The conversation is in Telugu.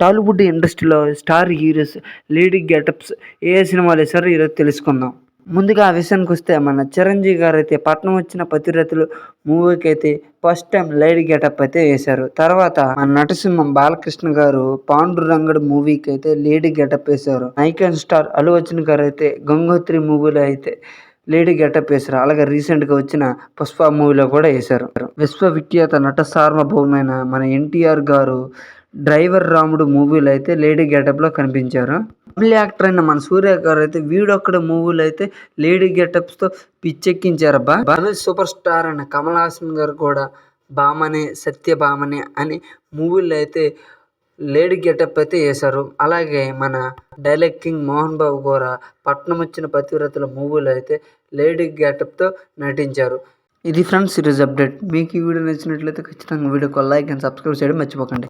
టాలీవుడ్ ఇండస్ట్రీలో స్టార్ హీరోస్ లేడీ గెటప్స్ ఏ సినిమాలు వేశారో ఈరోజు తెలుసుకుందాం. ముందుగా ఆ విషయానికి వస్తే మన చిరంజీవి గారు అయితే పట్నం వచ్చిన పతిరథులు మూవీకి అయితే ఫస్ట్ టైం లైడ్ గెటప్ అయితే వేశారు. తర్వాత మన నటసింహం బాలకృష్ణ గారు పాండురంగడు మూవీకి అయితే లేడీ గెటప్ వేశారు. ఐకాన్ స్టార్ అల్లు అర్జున్ గారు అయితే గంగోత్రి మూవీలో అయితే లేడీ గెటప్ వేశారు. అలాగే రీసెంట్గా వచ్చిన పుష్ప మూవీలో కూడా వేశారు. విశ్వవిఖ్యాత నట సార్వభౌమైన మన ఎన్టీఆర్ గారు డ్రైవర్ రాముడు మూవీలో అయితే లేడీ గెటప్లో కనిపించారు. తమిళ యాక్టర్ అయిన మన సూర్య గారు అయితే వీడొక్కడ మూవీలో అయితే లేడీ గెటప్స్తో పిచ్చెక్కించారు. అబ్బా తమిళ సూపర్ స్టార్ అయిన కమల్ హాసన్ గారు కూడా బామనే సత్యభామనే అని మూవీలో అయితే లేడీ గెటప్ అయితే వేశారు. అలాగే మన డైలాగ్ కింగ్ మోహన్ బాబు కూడా పట్నం వచ్చిన పతివ్రతల మూవీలో అయితే లేడీ గెటప్తో నటించారు. ఇది ఫ్రెండ్స్ ఈరోజు అప్డేట్. మీకు ఈ వీడియో నచ్చినట్లయితే ఖచ్చితంగా వీడియోకి లైక్ అండ్ సబ్స్క్రైబ్ చేయడం మర్చిపోకండి.